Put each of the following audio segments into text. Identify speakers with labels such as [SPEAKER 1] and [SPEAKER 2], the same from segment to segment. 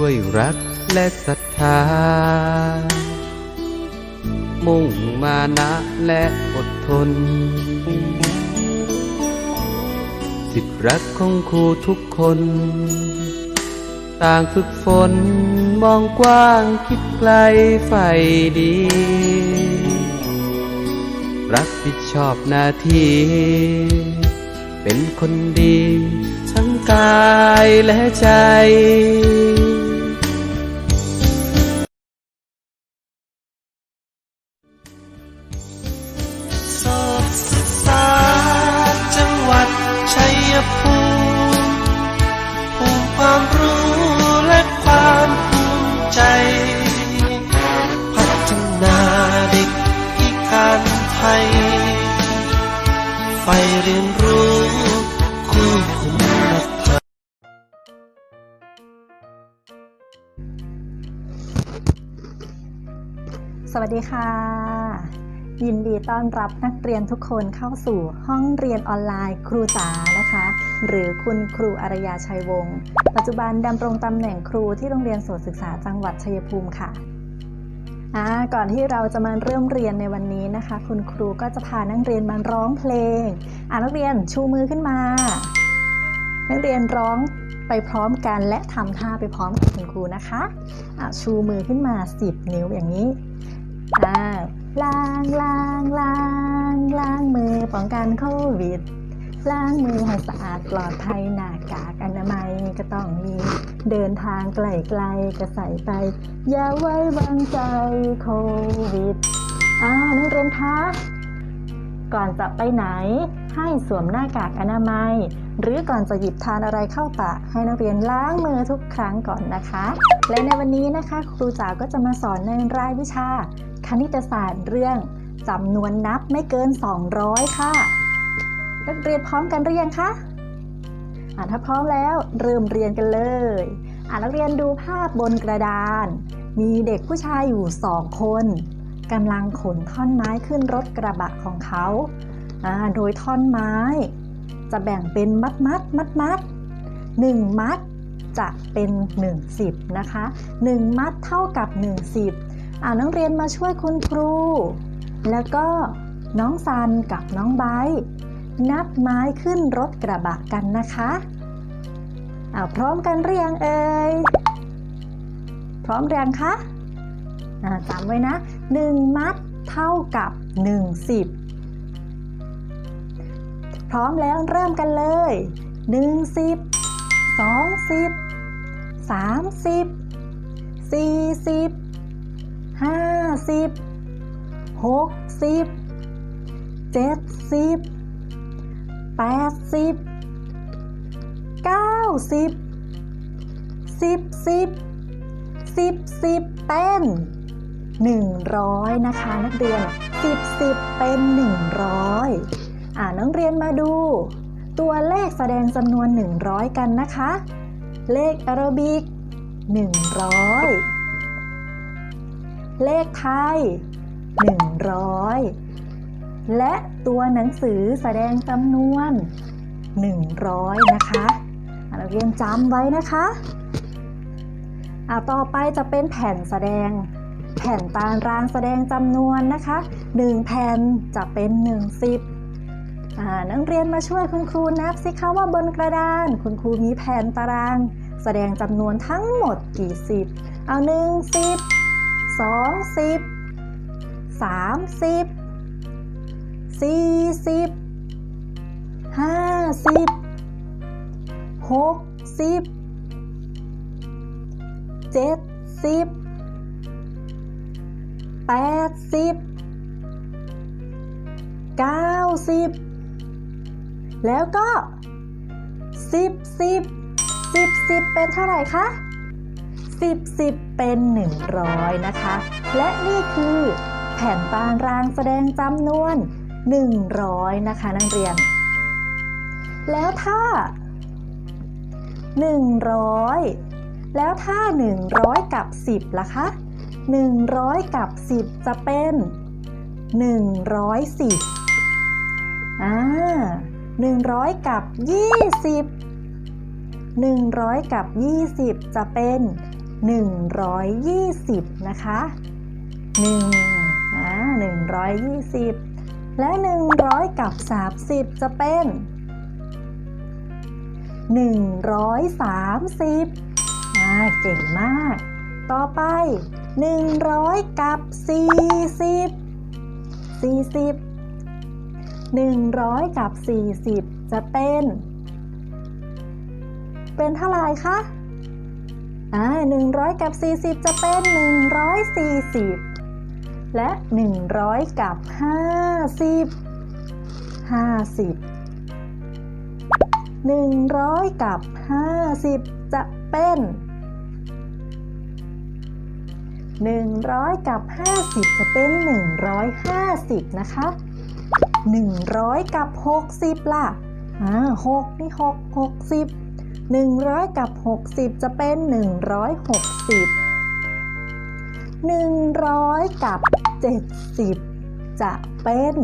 [SPEAKER 1] ด้วยรักและศรัทธา มุ่งมานะและอดทน สิทธิรักของครูทุกคน ต่างฝึกฝนมองกว้างคิดไกลใฝ่ดี รับผิดชอบหน้าที่เป็นคนดี ทั้งกายและใจ
[SPEAKER 2] ภูมิภูมิความรู้และความภูมิใจ พัฒนาเด็กพิการไทยไฟเรียนรู้คู่คุณธรรม
[SPEAKER 3] สวัสดีค่ะ ยินดีต้อนรับนักเรียนทุกคนเข้าสู่ห้องเรียนออนไลน์ครูจ๋านะคะ หรือคุณครูอารยาชัยวงศ์ปัจจุบันดำรงตำแหน่งครูที่โรงเรียนโสตศึกษาจังหวัดชัยภูมิค่ะอ่าก่อนที่เราจะมาเริ่มเรียนในวันนี้นะคะ คุณครูก็จะพานักเรียนมาร้องเพลงอ่านักเรียนชูมือขึ้นมา นักเรียนร้องไปพร้อมกันและทำท่าไปพร้อมกับคุณครูนะคะอ่าชูมือขึ้นมา 10 นิ้วอย่างนี้ อ่าล้างล้างล้างล้างมือป้องกันโควิด ล้างมือให้สะอาดปลอดภัยหน้ากากอนามัยก็ต้องมี เดินทางไกลๆก็ใส่ไป อย่าไว้วางใจโควิดอ่านักเรียนคะก่อนจะไปไหน ให้สวมหน้ากากอนามัย หรือก่อนจะหยิบทานอะไรเข้าปากให้นักเรียนล้างมือทุกครั้งก่อนนะคะ และในวันนี้นะคะ ครูจ๋าก็จะมาสอนในรายวิชา ณิตศาสตร์เรื่องจำนวนนับไม่เกิน 200 ค่ะ นักเรียนพร้อมกันหรือยังคะะถ้าพร้อมแล้วเริ่มเรียนกันเลยอะนักเรียนดูภาพบนกระดาน มีเด็กผู้ชายอยู่สองคนกำลังขนท่อนไม้ขึ้นรถกระบะของเขาโดยท่อนไม้ จะแบ่งเป็นมัดมัดมัดมัดหนึ่งมัดจะเป็น1 10นะคะ1มัดเท่ากับ1 10 เอานักเรียนมาช่วยคุณครู แล้วก็น้องซันกับน้องไบนับไม้ขึ้นรถกระบะกันนะคะเอาพร้อมกันเรียงเอ่ย พร้อมเรียงคะจำไว้นะหนึ่งมัดเท่ากับหนึ่งสิบพร้อมแล้วเริ่มกันเลยหนึ่งสิบสองสิบสามสิบสี่สิบ หกสิบเจ็ดสิบแปดสิบเก้าสิบสิบสิบสิบสิบเป็นหนึ่งร้อยนะคะ นักเรียนสิบสิบเป็นหนึ่งร้อยอ่านักเรียนมาดู ตัวเลขแสดงจำนวน100กันนะคะ เลขอารบิก100เลขไทย 100 และตัวหนังสือแสดงจำนวน 100 นะคะอะนักเรียนจำไว้นะคะอะต่อไปจะเป็นแผ่นแสดง แผ่นตารางแสดงจำนวนนะคะ 1 แผ่นจะเป็น1สิบอ่นักเรียนมาช่วยคุณครูนับสิคะว่าบนกระดาน คุณครูมีแผ่นตาราง แสดงจำนวนทั้งหมดกี่สิบเอาหนึ่งสิบสองสิบ สามสิบสี่สิบห้าสิบหกสิบเจ็ดสิบแปดสิบเก้าสิบแล้วก็สิบสิบสิบสิบเป็นเท่าไหร่คะ10 10เป็น100นะคะ และนี่คือ แผ่นตารางแสดงจำนวน 100 นะคะนักเรียน แล้วถ้า 100 แล้วถ้า 100 กับ 10ล่ะคะ100 กับ 10 จะเป็น 110อ่า100 กับ 20 100 กับ 20 จะเป็น 120 นะคะ1นะ 120 และ 100 กับ 30 จะเป็น 130อ่าเก่งมาก ต่อไป 100 กับ 40 40 100 กับ 40 จะเป็น เป็นเท่าไรคะอ่า100 กับ 40 จะเป็น 140 และ 100 กับ 50 50 100 กับ 50 จะเป็น 100 กับ 50 จะเป็น 150 นะคะ 100 กับ 60 ล่ะอ่า6นี่6 60 100 กับ 60 จะเป็น 160 100 กับ 70 จะเป็น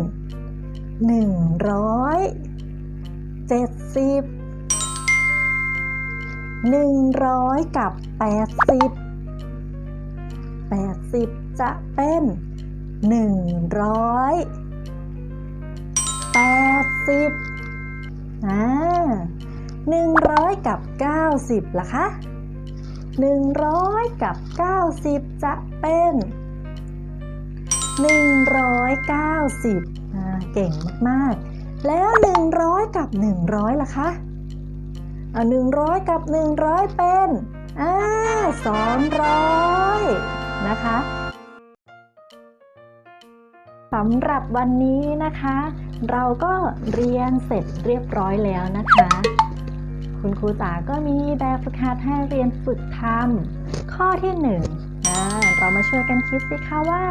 [SPEAKER 3] 170 100 กับ 80 80 จะเป็น 100 80อ่า100 กับ 90ล่ะคะ 100 กับ 90 จะเป็น 190อ่าเก่งมากๆ แล้ว 100 กับ 100ล่ะคะอ่า100 กับ 100 เป็นอ่า200 นะคะสำหรับวันนี้นะคะ เราก็เรียนเสร็จเรียบร้อยแล้วนะคะ คุณครูจ๋าก็มีแบบฝึกหัดให้เรียนฝึกทำข้อที่1นึ่งเรามาช่วยกันคิดสิคะว่า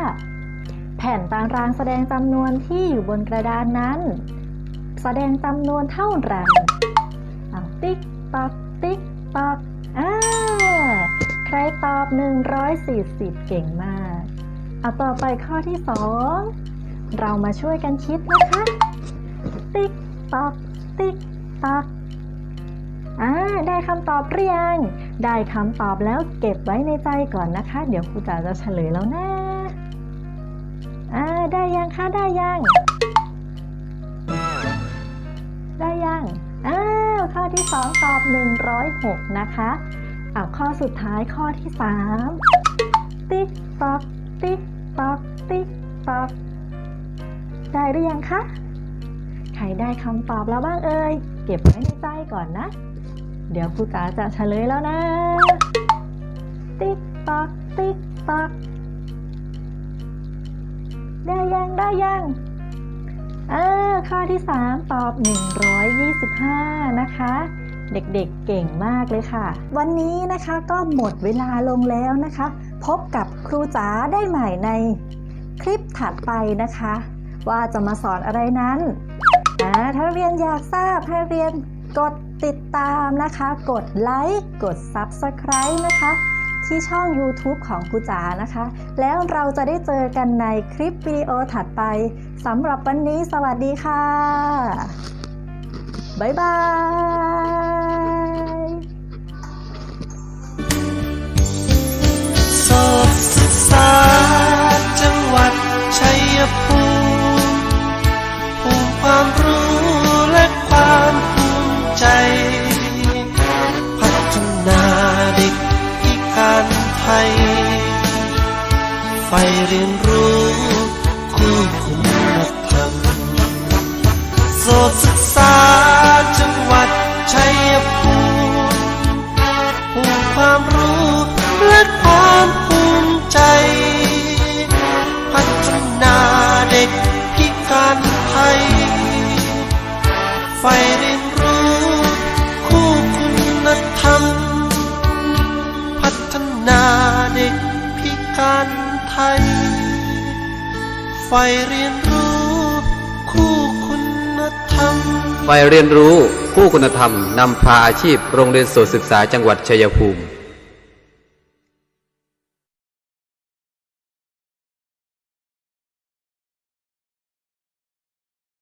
[SPEAKER 3] แผ่นตารางแสดงจำนวนที่อยู่บนกระดานนั้น แสดงจำนวนเท่าไหร่ติ๊กตอกติ๊กตอกอ่าใครตอบ 140 เก่งมากเอาต่อไปข้อที่ 2 เรามาช่วยกันคิดนะคะ ติ๊กตอกติ๊กตอก อ่าได้คำตอบหรือยัง ได้คำตอบแล้วเก็บไว้ในใจก่อนนะคะ เดี๋ยวครูจ๋าจะเฉลยแล้วนะอ่าได้ยังคะได้ยัง ได้ยังอ้าวข้อที่ 2 ตอบ 106 นะคะอ่าข้อสุดท้ายข้อที่ 3 ติ๊กตอกติ๊กตอกติ๊กตอกได้หรือยังคะ ใครได้คำตอบแล้วบ้างเอ่ย เก็บไว้ในใจก่อนนะ เดี๋ยวครูจ๋าจะเฉลยแล้วนะ ติ๊กตอกติ๊กตอกได้ยังได้ยังอ่าข้อที่ 3 ตอบ 125 นะคะ เด็กๆเก่งมากเลยค่ะ วันนี้นะคะก็หมดเวลาลงแล้วนะคะ พบกับครูจ๋าได้ใหม่ในคลิปถัดไปนะคะ ว่าจะมาสอนอะไรนั้นถ้าเรียนอยากทราบให้เรียน กดติดตามนะคะ กดไลค์ กด Subscribe นะคะ ที่ช่อง YouTube ของกูจ๋านะคะ แล้วเราจะได้เจอกันในคลิปวิดีโอถัดไปสำหรับวันนี้สวัสดีค่ะ บ๊ายบาย
[SPEAKER 2] ไฟเรียนรู้คู่คุณธรรมไฟ
[SPEAKER 1] เรียนรู้คู่คุณธรรมนำพาอาชีพโรงเรียนโสตศึกษาจังหวัดชัยภูมิ